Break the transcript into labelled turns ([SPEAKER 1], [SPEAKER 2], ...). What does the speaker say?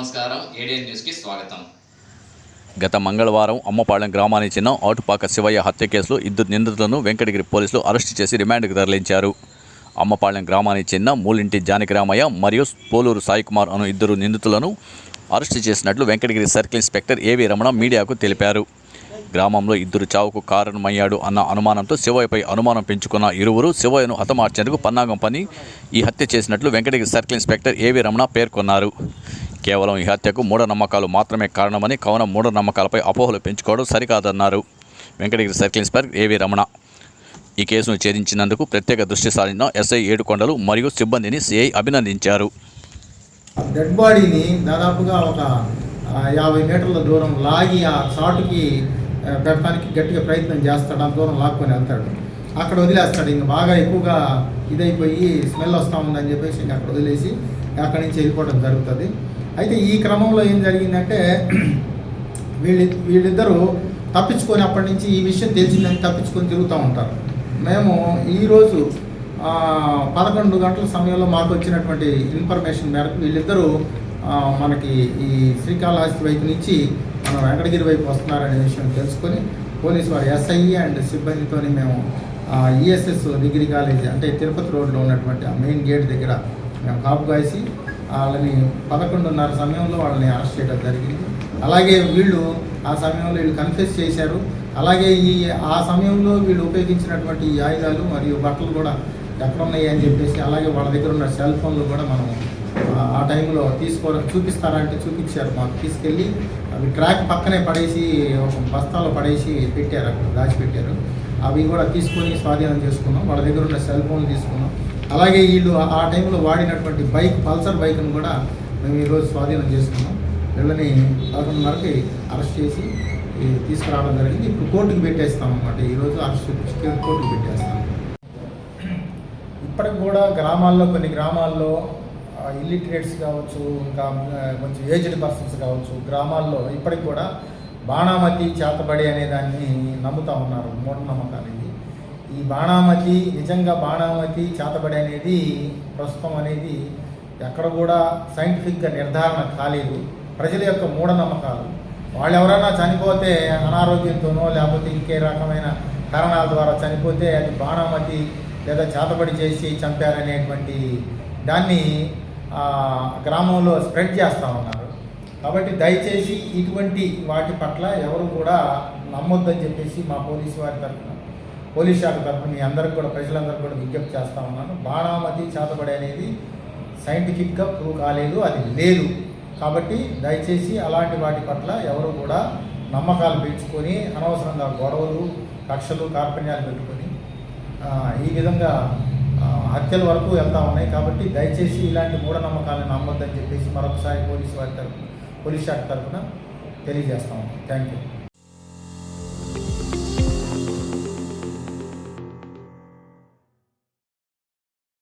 [SPEAKER 1] ఏడియన్ న్యూస్కి స్వాగతం.
[SPEAKER 2] గత మంగళవారం అమ్మపాళెం గ్రామానికి చెందిన ఆటుపాక శివయ్య హత్య కేసులో ఇద్దరు నిందితులను వెంకటగిరి పోలీసులు అరెస్టు చేసి రిమాండ్కు తరలించారు. అమ్మపాళెం గ్రామానికి చెందిన మూలింటి జానకిరామయ్య మరియు పోలూరు సాయికుమార్ అను ఇద్దరు నిందితులను అరెస్టు చేసినట్లు వెంకటగిరి సర్కిల్ ఇన్స్పెక్టర్ ఏవి రమణ మీడియాకు తెలిపారు. గ్రామంలో ఇద్దరు చావుకు కారణమయ్యాడు అన్న అనుమానంతో శివయ్యపై అనుమానం పెంచుకున్న ఇరువురు శివయ్యను హతమార్చేందుకు పన్నాగం పని ఈ హత్య చేసినట్లు వెంకటగిరి సర్కిల్ ఇన్స్పెక్టర్ ఏవి రమణ పేర్కొన్నారు. కేవలం ఈ హత్యకు మూఢనమ్మకాలు మాత్రమే కారణమని కవన మూఢనమ్మకాలపై అపోహలు పెంచుకోవడం సరికాదన్నారు. వెంకటగిరి సర్కిల్ ఇన్స్పెక్టర్ ఏవి రమణ. ఈ కేసును ఛేదించినందుకు ప్రత్యేక దృష్టి సారించిన ఎస్ఐ ఏడుకొండలు మరియు సిబ్బందిని సిఐ అభినందించారు.
[SPEAKER 3] డెడ్ బాడీని దాదాపుగా ఒక యాభై మీటర్ల దూరం లాగి ఆ చాటుకి పెట్టడానికి గట్టిగా ప్రయత్నం చేస్తాడు. ఆ దూరం లాక్కొని వెళ్తాడు. అక్కడ వదిలేస్తాడు. ఇంక బాగా ఎక్కువగా ఇదైపోయి స్మెల్ వస్తూ ఉందని చెప్పేసి ఇంక అక్కడ వదిలేసి అక్కడి నుంచి వెళ్ళిపోవడం జరుగుతుంది. అయితే ఈ క్రమంలో ఏం జరిగిందంటే వీళ్ళి వీళ్ళిద్దరూ తప్పించుకొని అప్పటి నుంచి ఈ విషయం తెలిసిందని తప్పించుకొని తిరుగుతూ ఉంటారు. మేము ఈరోజు పదకొండు గంటల సమయంలో మాకు వచ్చినటువంటి ఇన్ఫర్మేషన్ మేరకు వీళ్ళిద్దరూ మనకి ఈ శ్రీకాళహస్తి వైపు నుంచి మన వెంకటగిరి వైపు వస్తున్నారనే విషయం తెలుసుకొని పోలీసు వారి ఎస్ఐ అండ్ సిబ్బందితోని మేము ఈఎస్ఎస్ డిగ్రీ కాలేజ్ అంటే తిరుపతి రోడ్లో ఉన్నటువంటి ఆ మెయిన్ గేట్ దగ్గర కాపు కాసి వాళ్ళని పదకొండున్నర సమయంలో వాళ్ళని అరెస్ట్ చేయడం జరిగింది. అలాగే వీళ్ళు ఆ సమయంలో వీళ్ళు కన్ఫెస్ చేశారు. అలాగే ఈ ఆ సమయంలో వీళ్ళు ఉపయోగించినటువంటి ఈ ఆయుధాలు మరియు బట్టలు కూడా ఎక్కడ ఉన్నాయి అని చెప్పేసి అలాగే వాళ్ళ దగ్గర ఉన్న సెల్ ఫోన్లు కూడా మనం ఆ- ఆ టైంలో తీసుకో చూపిస్తారంటే చూపించారు. మాకు తీసుకెళ్ళి అవి ట్రాక్ పక్కనే పడేసి ఒక బస్తాలో పడేసి పెట్టారు అక్కడ దాచిపెట్టారు. అవి కూడా తీసుకొని స్వాధీనం చేసుకున్నాం. వాళ్ళ దగ్గర ఉన్న సెల్ ఫోన్లు తీసుకున్నాం. అలాగే వీళ్ళు ఆ- టైంలో వాడినటువంటి బైక్ పల్సర్ బైక్ను కూడా మేము ఈరోజు స్వాధీనం చేసుకున్నాం. వీళ్ళని పదకొండున్నరకి అరెస్ట్ చేసి తీసుకురావడం జరిగింది. ఇప్పుడు కోర్టుకు పెట్టేస్తాం అనమాట ఈరోజు అరెస్ట్ చేసి కోర్టుకు పెట్టేస్తాం. ఇప్పటికి కూడా గ్రామాల్లో కొన్ని గ్రామాల్లో ఇల్లిటరేట్స్ కావచ్చు ఇంకా కొంచెం ఏజ్డ్ పర్సన్స్ కావచ్చు గ్రామాల్లో ఇప్పటికి కూడా బాణామతి చేతబడి అనే దాన్ని నమ్ముతా ఉన్నారు. మూఢనమ్మకాలు ఈ బాణామతి నిజంగా బాణామతి చేతబడి అనేది ప్రస్తుతం అనేది ఎక్కడ కూడా సైంటిఫిక్గా నిర్ధారణ కాలేదు. ప్రజల యొక్క మూఢనమ్మకాలు. వాళ్ళు ఎవరైనా చనిపోతే అనారోగ్యంతోనో లేకపోతే ఇంకే రకమైన కారణాల ద్వారా చనిపోతే అది బాణామతి లేదా చేతబడి చేసి చంపారనేటువంటి దాన్ని గ్రామంలో స్ప్రెడ్ చేస్తూ ఉన్నారు. కాబట్టి దయచేసి ఇటువంటి వాటి పట్ల ఎవరు కూడా నమ్మొద్దని చెప్పేసి మా పోలీసు వారి తరఫున పోలీస్ శాఖ తరఫున మీ అందరికి కూడా ప్రజలందరికీ కూడా విజ్ఞప్తి చేస్తా ఉన్నాను. బాణామతి చేతబడి అనేది సైంటిఫిక్గా ప్రూవ్ కాలేదు అది లేదు. కాబట్టి దయచేసి అలాంటి వాటి పట్ల ఎవరు కూడా నమ్మకాలు పెంచుకొని అనవసరంగా గొడవలు కక్షలు కార్పణ్యాలు పెట్టుకొని ఈ విధంగా హత్యల వరకు వెళ్తూ ఉన్నాయి. కాబట్టి దయచేసి ఇలాంటి మూఢనమ్మకాలను నమ్మొద్దని చెప్పేసి మరొకసారి పోలీసు వారి తరఫున పోలీస్ శాఖ తరఫున తెలియజేస్తాము థ్యాంక్ యూ.